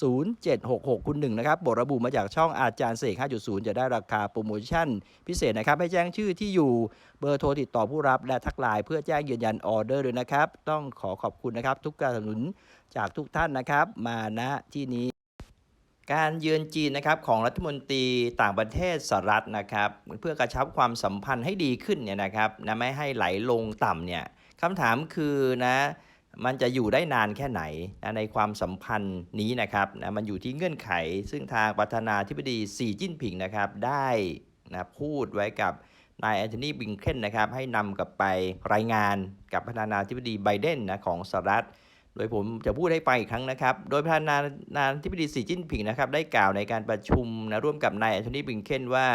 0766 คุณหนึ่งนะครับบทระบุมาจากช่องอาจารย์เสก 5.0 จะได้ราคาโปรโมชั่น พิเศษนะครับ ให้แจ้งชื่อที่อยู่เบอร์โทรติดต่อผู้รับและทักไลน์เพื่อแจ้งยืนยันออเดอร์ด้วยนะครับ ต้องขอขอบคุณนะครับ ทุกการสนับสนุนจากทุกท่านนะครับ มาณที่นี้ การเยือนจีนนะครับของรัฐมนตรีต่างประเทศสหรัฐนะครับ เพื่อกระชับความสัมพันธ์ให้ดีขึ้นเนี่ยนะครับนะไม่ให้ไหลลงต่ำเนี่ยคำถามคือนะ มันจะอยู่ได้นานแค่ไหนนะในความสัมพันธ์นี้นะครับนะมันอยู่ที่เงื่อนไข ซึ่งทางประธานาธิบดีสีจิ้นผิงนะครับ ได้นะพูดไว้กับนายแอนโทนีบิงเคนนะครับให้นำกลับไปรายงานกับประธานาธิบดีไบเดนนะของสหรัฐ โดยผมจะพูดให้ฟังอีกครั้งนะครับ โดยประธานาธิบดีสีจิ้นผิงนะครับ ได้กล่าวในการประชุมนะร่วมกับนายแอนโทนีบิงเคนว่า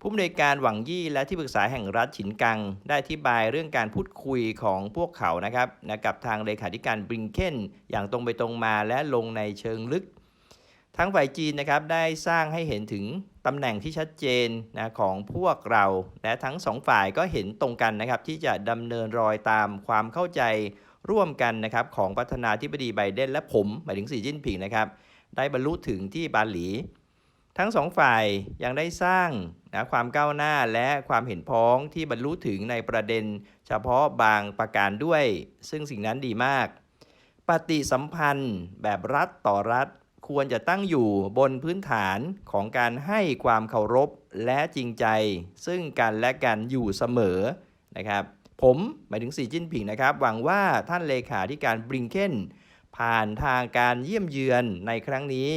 ผู้อำนวยการหวังยี่และที่ปรึกษาแห่งรัฐฉินกัง ได้อธิบายเรื่องการพูดคุยของพวกเขานะครับนะกับทางเลขาธิการบริงเคนอย่างตรงไปตรงมาและลงในเชิงลึก ทั้งฝ่ายจีนนะครับได้สร้างให้เห็นถึงตำแหน่งที่ชัดเจนนะของพวกเรา และทั้งสองฝ่ายก็เห็นตรงกันนะครับที่จะดำเนินรอยตามความเข้าใจ ร่วมกันนะครับของประธานาธิบดีไบเดนและผมหมายถึงสีจิ้นผิงนะครับ ได้บรรลุถึงที่บาหลี ทั้งสองฝ่ายยังได้สร้างนะความก้าวหน้าและความเห็นพ้องที่บรรลุถึงในประเด็น เฉพาะบางประการด้วย ซึ่งสิ่งนั้นดีมาก ปฏิสัมพันธ์แบบรัฐต่อรัฐควรจะตั้งอยู่บนพื้นฐานของการให้ความเคารพและจริงใจ ซึ่งกันและกันอยู่เสมอนะครับ ผมหมายถึงสีจิ้นผิงนะครับ หวังว่าท่านเลขาธิการบริงเคนผ่านทางการเยี่ยมเยือนในครั้งนี้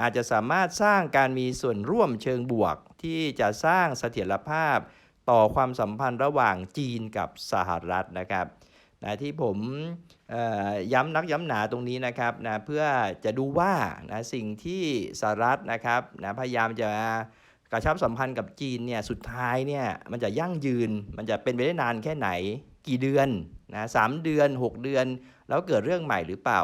อาจจะสามารถสร้างการมีส่วนร่วมเชิงบวก ที่จะสร้างเสถียรภาพ ต่อความสัมพันธ์ระหว่างจีนกับสหรัฐนะครับนะที่ผมย้ำนักย้ำหนาตรงนี้นะครับนะเพื่อจะดูว่านะสิ่งที่สหรัฐนะครับนะพยายามจะ กระชับสัมพันธ์กับจีนเนี่ยสุดท้ายเนี่ยมันจะยั่งยืนมันจะเป็นไปได้นานแค่ไหน กี่เดือนนะสามเดือน 6 เดือน แล้วเกิดเรื่องใหม่หรือเปล่า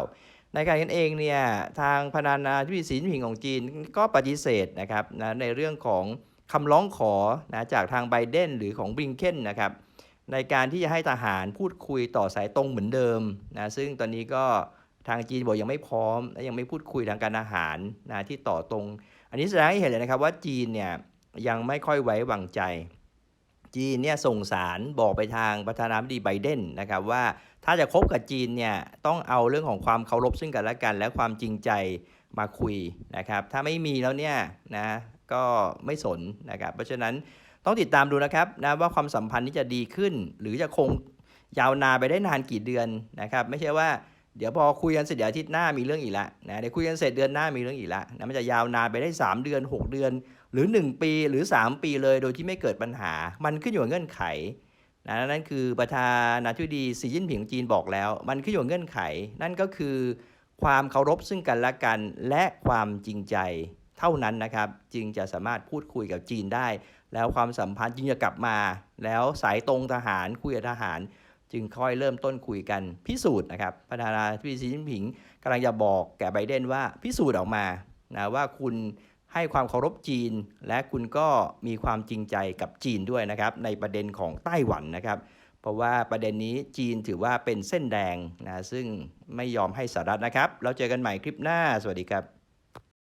ในการกันเองเนี่ยทางพนานาธิบดีสินผิงของจีนก็ปฏิเสธนะครับนะในเรื่องของคำร้องขอนะจากทางไบเดนหรือของบริงเคนนะครับในการที่จะให้ทหารพูดคุยต่อสายตรงเหมือนเดิมนะซึ่งตอนนี้ก็ทางจีนบอกยังไม่พร้อมและยังไม่พูดคุยทางการอาหารนะที่ต่อตรง อันนี้แสดงให้เห็นเลยนะครับว่าจีนเนี่ยยังไม่ค่อยไว้วางใจ จีนเนี่ยส่งสารบอกไปทางประธานาธิบดีไบเดนนะครับว่าถ้าจะคบกับจีนเนี่ยต้องเอาเรื่องของความเคารพซึ่งกันและกัน และความจริงใจมาคุยนะครับ ถ้าไม่มีแล้วเนี่ยนะก็ไม่สนนะครับ เพราะฉะนั้นต้องติดตามดูนะครับนะว่าความสัมพันธ์นี้จะดีขึ้น หรือจะคงยาวนานไปได้นานกี่เดือนนะครับ ไม่ใช่ว่า เดี๋ยวพอคุยกันเสร็จเดี๋ยวอาทิตย์หน้ามีเรื่องอีกละนะเดี๋ยวคุยกันเสร็จเดือนหน้ามีเรื่องอีกละนะมันจะยาวนานไปได้ 3 เดือน 6 เดือน หรือ 1 ปีหรือ 3 ปีเลยโดยที่ไม่เกิดปัญหา มันขึ้นอยู่กับเงื่อนไขนะนั่นคือประธานาธิบดีสีจิ้นผิงของจีนบอกแล้ว มันขึ้นอยู่กับเงื่อนไข นั่นก็คือความเคารพซึ่งกันและกันและความจริงใจเท่านั้นนะครับ จึงจะสามารถพูดคุยกับจีนได้ แล้วความสัมพันธ์จึงจะกลับมา แล้วสายตรงทหารคุยกับทหาร จึงค่อยเริ่มต้นคุยกันพิสูจน์นะครับประธานาธิบดีสีจิ้นผิงกำลังจะบอกแก่ไบเดนว่าพิสูจน์ออกมานะว่าคุณให้ความเคารพจีน และคุณก็มีความจริงใจกับจีนด้วยนะครับ ในประเด็นของไต้หวันนะครับ เพราะว่าประเด็นนี้จีนถือว่าเป็นเส้นแดงนะซึ่งไม่ยอมให้สหรัฐนะครับ เราเจอกันใหม่คลิปหน้า สวัสดีครับ